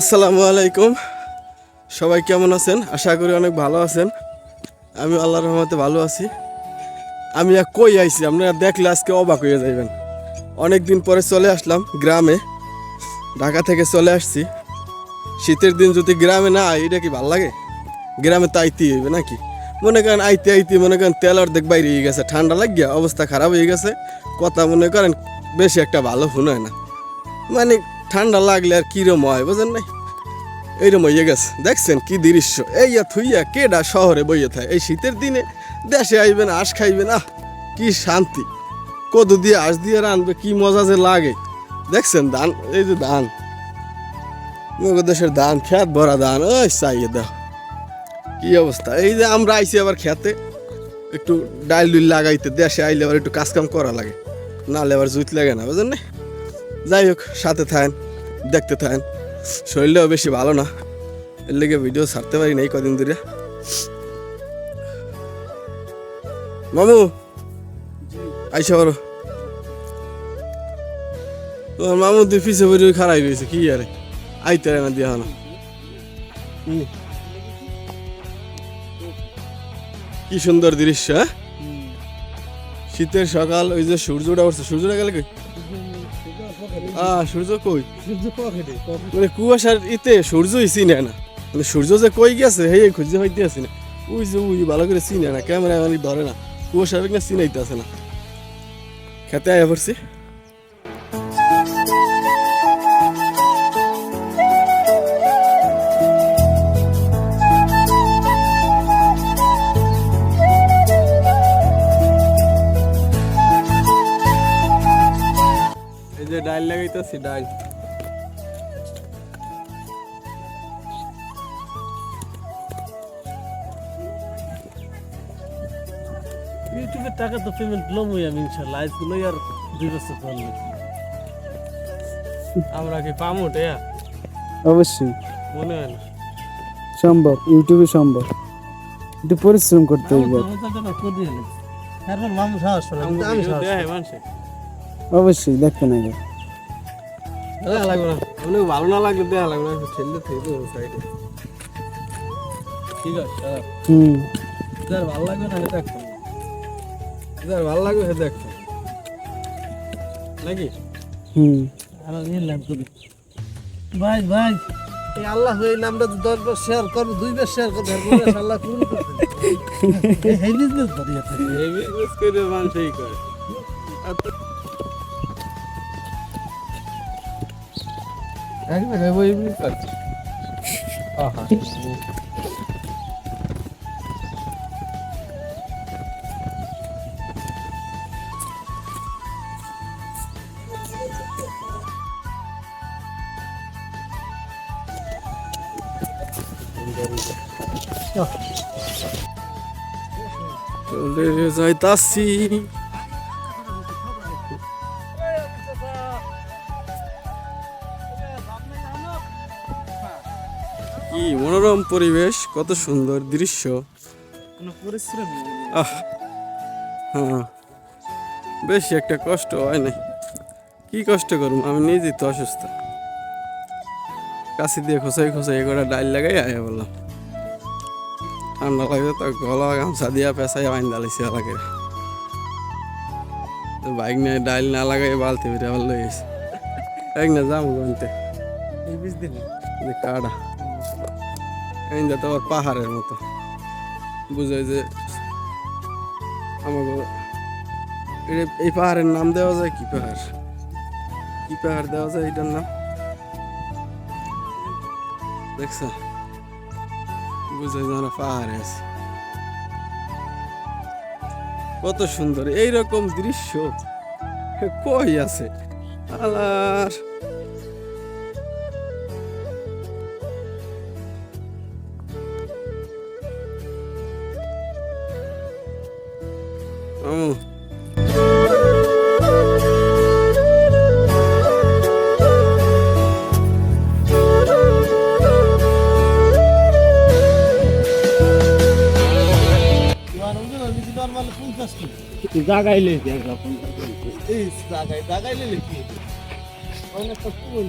আসসালামু আলাইকুম। সবাই কেমন আছেন? আশা করি অনেক ভালো আছেন। আমি আল্লাহর রহমতে ভালো আছি। আমি কই আইছি? আপনারা দেখলে আজকে অবাক হয়ে যাবেন অনেক দিন পরে চলে আসলাম গ্রামে। ঢাকা থেকে চলে আসছি। শীতের দিন যদি গ্রামে না এটা কি ভালো লাগে? গ্রামে তো আইতে হইবে নাকি? মনে করেন আইতে আইতে, মনে করেন তেল অর্ধেক বাইরে হয়ে গেছে, ঠান্ডা লাগিয়া অবস্থা খারাপ হয়ে গেছে। কথা মনে করেন, বেশি একটা ভালো শুনে না। মানে ঠান্ডা লাগলে আর কিরম হয়, বুঝেন নাই? এইরকম হয়ে গেছে। দেখছেন কি দৃশ্য? এই ইয়া থুইয়া কেডা শহরে বইয়ে থাকে? এই শীতের দিনে দেশে আইবেন আঁশ খাইবেন আহ কি শান্তি। কদু দিয়ে আঁশ দিয়ে রানবে কি মজা যে লাগে। দেখছেন ধান? এই যে ধান। দেশের ধান, খেত ভরা ধান। ওই চাইয়ে দেখ কি অবস্থা? এই যে আমরা আইছি আবার খেতে। একটু ডাইল ডুইল লাগাইতে, দেশে আইলে আবার একটু কাজ কাম করা লাগে। নাহলে আবার জুত লাগে না বুঝলেন না যাই হোক সাথে থাকেন দেখতে থাকেন। শরীরটাও বেশি ভালো না। এর লেগে ভিডিও ছাড়তে পারি না এই কদিন ধরে। মামু আইসা পারো তোমার মামু দুই পিছে পড়ে খারাই রয়েছে কি আরে? আইতে না দিয়া না। কি? সুন্দর দৃশ্য হ্যাঁ? শীতের সকাল ওই যে সূর্যটা উঠছে সূর্যটা গেলে কই? আহ সূর্য কই? মানে কুয়াশার ইতে সূর্যই চিনে না। মানে সূর্য যে কই গেছে হেই খুঁজে হইতে আসি না। ওই যে ওই ভালো করে চিনে না ক্যামেরা মানে ধরে না। কুয়াশার না চিনাইতে আসে না। খেতে আয়া পড়ছি। এই যে ডাইল লাগাইতেছি ডাইল। ইউটিউবের টাকা তো পেমেন্ট লমই আমি ইনশাল্লাহ আজগুলো আর দুই বছর করলে আমরা কি পামো টেয়া অবশ্যই। মনে হয় না। সম্ভব ইউটিউবে সম্ভব। একটু পরিশ্রম করতে হবে তারপর সাহস আমি সাহস দেয় মানুষে। অবশ্যই দেখতে না গেলে দেখা লাগবে না। অনেক ভালো না লাগলে দেখা লাগবে না থেকে সাইডে ঠিক আছে হুম। যার ভালো লাগবে না দেখ। যার ভালো লাগবে সে দেখ। নাকি? হুম। আর নিলাম করি ভাই ভাই এই আল্লাহ এই নামটা তো দশ বার শেয়ার করব শেয়ার করব এরপরে আল্লাহ কবুল করবে। এই বিজনেস দাঁড়িয়ে এই বিজনেস করে মানুষই করে। Ela eu vou ir brincar. Aham. Beleza, aí tá sim. কি মনোরম পরিবেশ কত সুন্দর দৃশ্য। আহ হ্যাঁ। বেশি একটা কষ্ট হয় নাই। কি কষ্ট করুম আমি নিজেই তো অসুস্থ। কাশি দিয়ে খোসাই খোসাই করে ডাইল লাগাই আয়া বললাম। ঠান্ডা লাগে তো গলা গামছা দিয়া পেঁচাই আইন ডালিছে লাগে বাইক নিয়ে ডাইল না লাগাই বালতি ভিতরে আবার লই গেছে। এক না যাম গনতে এই বিশ দিনে? কাটা। এই তো আবার পাহাড়ের মতো। বুঝাই যে আমাকে এই পাহাড়ের নাম দেওয়া যায় কি পাহাড়? কি পাহাড় দেওয়া যায় এটার নাম? দেখছ? বুঝাই যে পাহাড়ে আছে। কত সুন্দর, এইরকম দৃশ্য। কই আছে? আলার জাগাইলে এই জায়গায় জায়গায় নিলে কি অনেকটা ফুল